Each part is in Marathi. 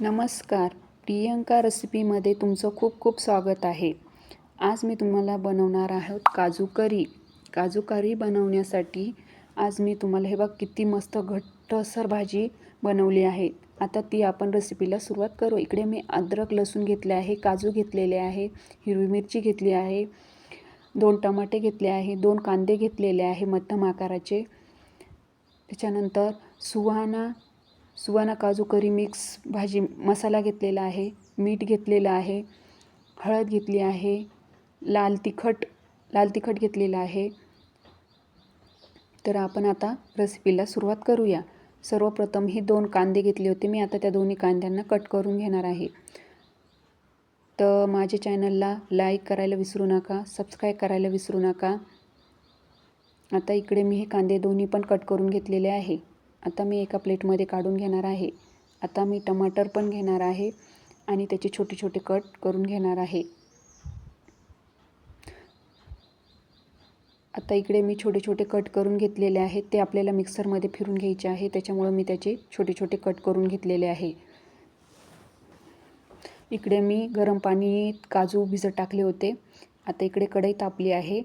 नमस्कार. प्रियंका रेसिपीमध्ये तुमचं खूप खूप स्वागत आहे. आज मी तुम्हाला बनवणार आहोत काजू करी. काजू करी बनवण्यासाठी आज मी तुम्हाला हे बघ किती मस्त घट्टसर भाजी बनवली आहे. आता ती आपण रेसिपीला सुरुवात करू. इकडे मी अद्रक लसूण घेतले आहे काजू घेतलेले आहे हिरवी मिरची घेतली आहे दोन टमाटे घेतले आहे दोन कांदे घेतलेले आहे मध्यम आकाराचे. त्याच्यानंतर सुहाणा सुवाना काजू करी मिक्स भाजी मसाला घेतलेला आहे मीठ घेतलेलं आहे हळद घेतली आहे लाल तिखट लाल तिखट घेतलेलं आहे. तर आपण आता रेसिपीला सुरुवात करूया. सर्वप्रथम ही दोन कांदे घेतले होते मी आता त्या दोन्ही कांद्यांना कट करून घेणार आहे. तर माझ्या चॅनलला लाईक करायला विसरू नका सबस्क्राईब करायला विसरू नका. आता इकडे मी हे कांदे दोन्ही पण कट करून घेतलेले आहे. आता मी एका प्लेटमध्ये काढून घेणार आहे. आता मी टमाटर पण घेणार आहे आणि त्याचे छोटे छोटे कट करून घेणार आहे. आता इकडे मी छोटे छोटे कट करून घेतलेले आहेत. ते आपल्याला मिक्सरमध्ये फिरून घ्यायचे आहे. त्याच्यामुळं मी त्याचे छोटे छोटे कट करून घेतलेले आहे. इकडे मी गरम पाणी काजू भिजत टाकले होते. आता इकडे कढई तापली आहे.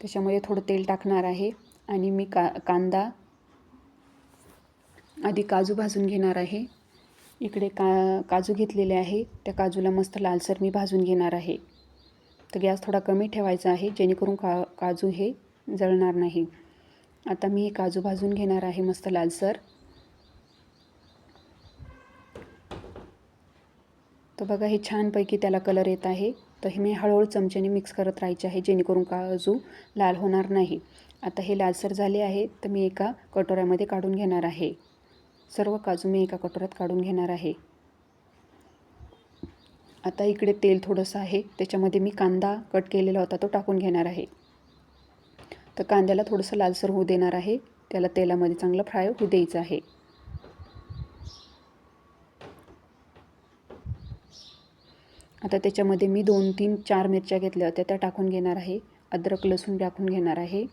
त्याच्यामध्ये थोडं तेल टाकणार आहे. आणि मी का कांदा आधी काजू भाजून घेणार आहे. इकडे का काजू घेतलेले आहे. त्या काजूला मस्त लालसर मी भाजून घेणार आहे. तर गॅस थोडा कमी ठेवायचा आहे जेणेकरून का काजू हे जळणार नाही. आता मी हे काजू भाजून घेणार आहे मस्त लालसर तर बघा हे छानपैकी त्याला कलर येत आहे. तर हे मी हळूहळू चमच्याने मिक्स करत राहायचे आहे जेणेकरून काजू लाल होणार नाही. आता हे लालसर झाले आहे तर मी एका कटोऱ्यामध्ये काढून घेणार आहे. सर्व काजू मी एका कटोऱ्यात काढून घेणार आहे. आता इकडे तेल थोडंसं आहे. त्याच्यामध्ये मी कांदा कट केलेला होता तो टाकून घेणार आहे. तर कांद्याला थोडंसं लालसर होऊ देणार आहे. त्याला तेलामध्ये चांगलं फ्राय होऊ द्यायचं आहे. आता त्याच्यामध्ये मी दोन तीन चार मिरच्या घेतल्या होत्या त्या टाकून घेणार आहे. अद्रक लसूण टाकून घेणार आहे.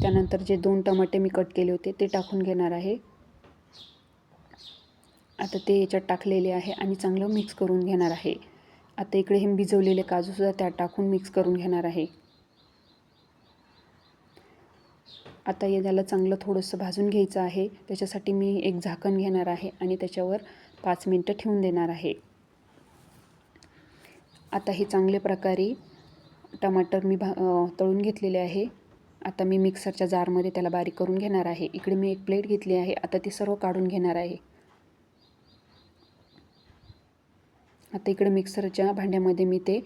त्यानंतर जे दोन टमाटे मी कट केले होते ते टाकून घेणार आहे. आता ते याच्यात टाकलेले आहे आणि चांगलं मिक्स करून घेणार आहे. आता इकडे हे भिजवलेले काजूसुद्धा त्यात टाकून मिक्स करून घेणार आहे. आता हे त्याला चांगलं थोडंसं भाजून घ्यायचं आहे. त्याच्यासाठी मी एक झाकण घेणार आहे आणि त्याच्यावर पाच मिनटं ठेवून देणार आहे. आता हे चांगल्या प्रकारे टमाटर मी भा तळून घेतलेले आहे. आता मी मिक्सरच्या जारमध्ये त्याला बारीक करून घेणार आहे. इकडे मी एक प्लेट घेतली आहे. आता ती सर्व काढून घेणार आहे. आता इकडे मिक्सरच्या भांड्यामध्ये मी ते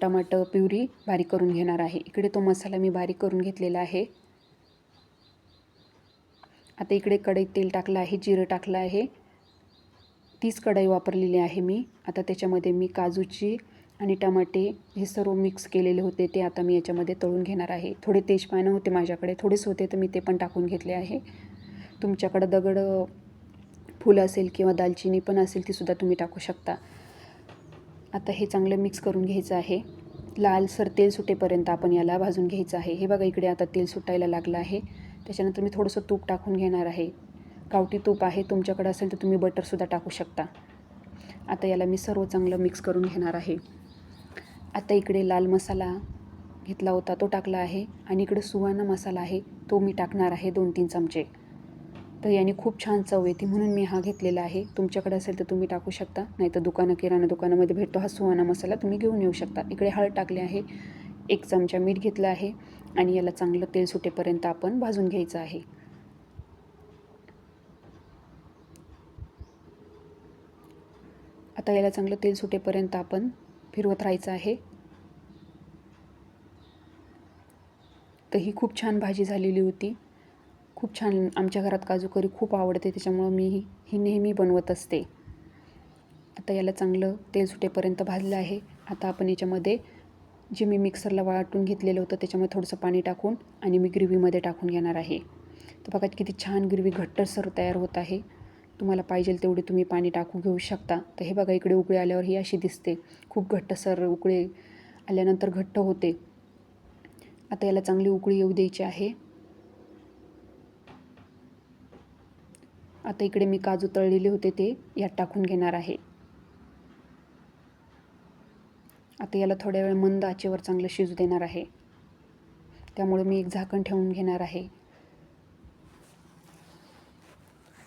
टमाटर प्युरी बारीक करून घेणार आहे. इकडे तो मसाला मी बारीक करून घेतलेला आहे. आता इकडे कढईत तेल टाकलं आहे जिरं टाकलं आहे. तीच कढई वापरलेली आहे मी. आता त्याच्यामध्ये मी काजूची आणि टमाटे हे सर्व मिक्स केलेले होते ते आता मी याच्यामध्ये तळून घेणार आहे. थोडे तेजपानं होते माझ्याकडे थोडेच होते तर मी ते पण टाकून घेतले आहे. तुमच्याकडं दगड फुलं असेल किंवा दालचिनी पण असेल तीसुद्धा तुम्ही टाकू शकता. आता हे चांगलं मिक्स करून घ्यायचं आहे. लालसर तेल सुटेपर्यंत आपण याला भाजून घ्यायचं आहे. हे बघा इकडे आता तेल सुटायला लागलं आहे. त्याच्यानंतर मी थोडंसं तूप टाकून घेणार आहे. गावठी तूप आहे तुमच्याकडे असेल तर तुम्ही बटरसुद्धा टाकू शकता. आता याला मी सर्व चांगलं मिक्स करून घेणार आहे. आता इकडे लाल मसाला घेतला होता तो टाकला आहे. आणि इकडे सुवाना मसाला आहे तो मी टाकणार आहे दोन तीन चमचे. तर याने खूप छान चव येते म्हणून मी हा घेतलेला आहे. तुमच्याकडे असेल तर तुम्ही टाकू शकता. नाही तर दुकानं किराणा दुकानामध्ये भेटतो हा सुहाना मसाला तुम्ही घेऊन येऊ शकता. इकडे हळद टाकले आहे. एक चमचा मीठ घेतलं आहे. आणि याला चांगलं तेल सुटेपर्यंत आपण भाजून घ्यायचं आहे. आता याला चांगलं तेल सुटेपर्यंत आपण फिरवत राहायचं आहे. तर ही खूप छान भाजी झालेली होती. खूप छान आमच्या घरात काजू करी खूप आवडते त्याच्यामुळं मी ही ही नेहमी बनवत असते. आता याला चांगलं तेल सुटेपर्यंत भाजलं आहे. आता आपण याच्यामध्ये जे मी मिक्सरला वाटून घेतलेलं होतं त्याच्यामध्ये थोडंसं पाणी टाकून आणि मी ग्रेव्हीमध्ये टाकून घेणार आहे. तर बघा किती छान ग्रेव्ही घट्टसर तयार होत आहे. तुम्हाला पाहिजे तेवढे तुम्ही पाणी टाकू घेऊ शकता. तर हे बघा इकडे उकळी आल्यावर ही अशी दिसते. खूप घट्टसर उकळे आल्यानंतर घट्ट होते. आता याला चांगली उकळी येऊ द्यायची आहे. आता इकडे मी काजू तळलेले होते ते यात टाकून घेणार आहे. आता याला थोड्या वेळ मंद आचेवर चांगलं शिजू देणार आहे. त्यामुळे मी एक झाकण ठेवून घेणार आहे.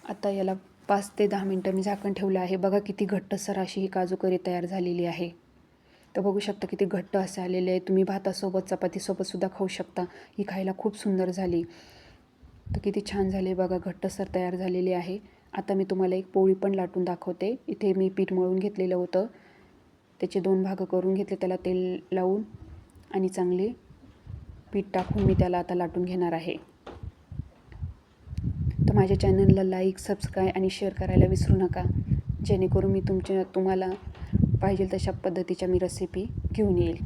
आता याला पाच ते दहा मिनटं मी झाकण ठेवलं आहे. बघा किती घट्टसर अशी ही काजू करी तयार झालेली आहे. तर बघू शकता किती घट्ट असे आलेले आहे. तुम्ही भातासोबत चपातीसोबत सुद्धा खाऊ शकता. ही खायला खूप सुंदर झाली. तर किती छान झाले बघा घट्टसर तयार झालेली आहे. आता मी तुम्हाला एक पोळी पण लाटून दाखवते. इथे मी पीठ मळून घेतलेलं होतं. त्याचे दोन भाग करून घेतले त्याला तेल लावून आणि चांगले पीठ टाकून मी त्याला आता लाटून घेणार आहे. तर माझ्या चॅनलला लाईक सबस्क्राईब आणि शेअर करायला विसरू नका. जेणेकरून मी तुमच्या तुम्हाला पाहिजे तशा पद्धतीच्या मी रेसिपी घेऊन येईल.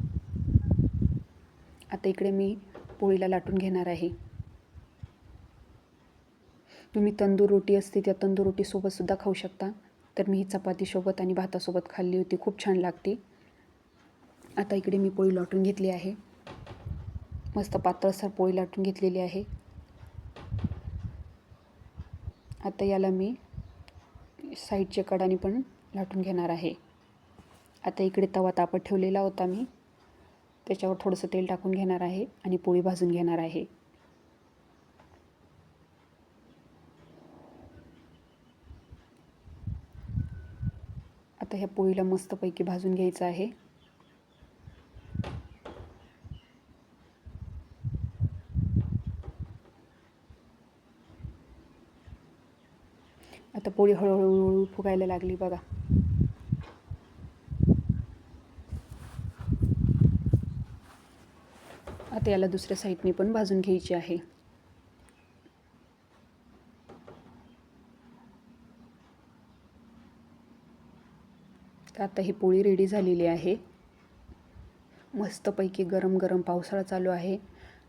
आता इकडे मी पोळीला लाटून घेणार आहे. तुम्ही तंदूर रोटी असते त्या तंदूर रोटीसोबतसुद्धा खाऊ शकता. तर मी ही चपातीसोबत आणि भातासोबत खाल्ली होती. खूप छान लागते. आता इकडे मी पोळी लाटून घेतली आहे. मस्त पातळसर पोळी लाटून घेतलेली आहे. आता याला मी साईडच्या कडाने पण लाटून घेणार आहे. आता इकडे तवा तापत ठेवलेला होता मी. त्याच्यावर थोडंसं तेल टाकून घेणार आहे आणि पोळी भाजून घेणार आहे. आता ह्या पोळीला मस्तपैकी भाजून घ्यायचं आहे. आता पोळी हळूहळू फुगायला लागली बघा. आता याला दुसऱ्या साईडने पण भाजून घ्यायची आहे तर आता ही पोळी रेडी झालेली आहे. मस्तपैकी गरम गरम पावसाळा चालू आहे.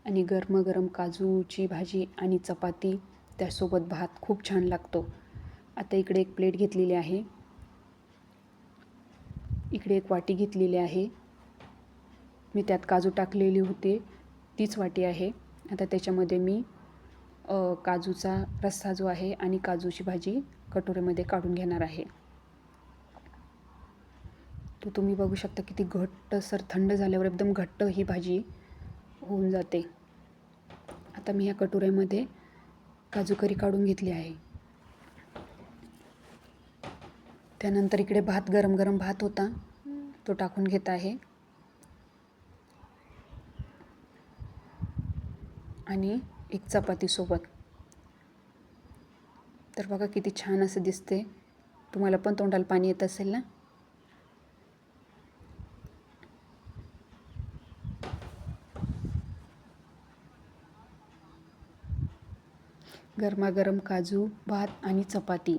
आणि गरम गरम काजूची भाजी आणि चपाती त्यासोबत भात खूप छान लागतो. आता इकडे एक प्लेट घेतलेली आहे. इकडे एक वाटी घेतलेली आहे. मी त्यात काजू टाकलेली होते. तीच वाटी आहे. आता त्याच्यामध्ये मी काजूचा रस्सा जो आहे आणि काजूची भाजी कटोरीमध्ये काढून घेणार आहे. तर तुम्ही बघू शकता किती घट्ट सर थंड झाल्यावर एकदम घट्ट ही भाजी होऊन जाते. आता मी ह्या कटोऱ्यामध्ये काजू करी काढून घेतली आहे. त्यानंतर इकडे भात गरम गरम भात होता. तो टाकून घेत आहे. आणि एक चपातीसोबत तर बघा किती छान असं दिसते. तुम्हाला पण तोंडाला पाणी येत असेल ना? गरमागरम काजू भात आणि चपाती.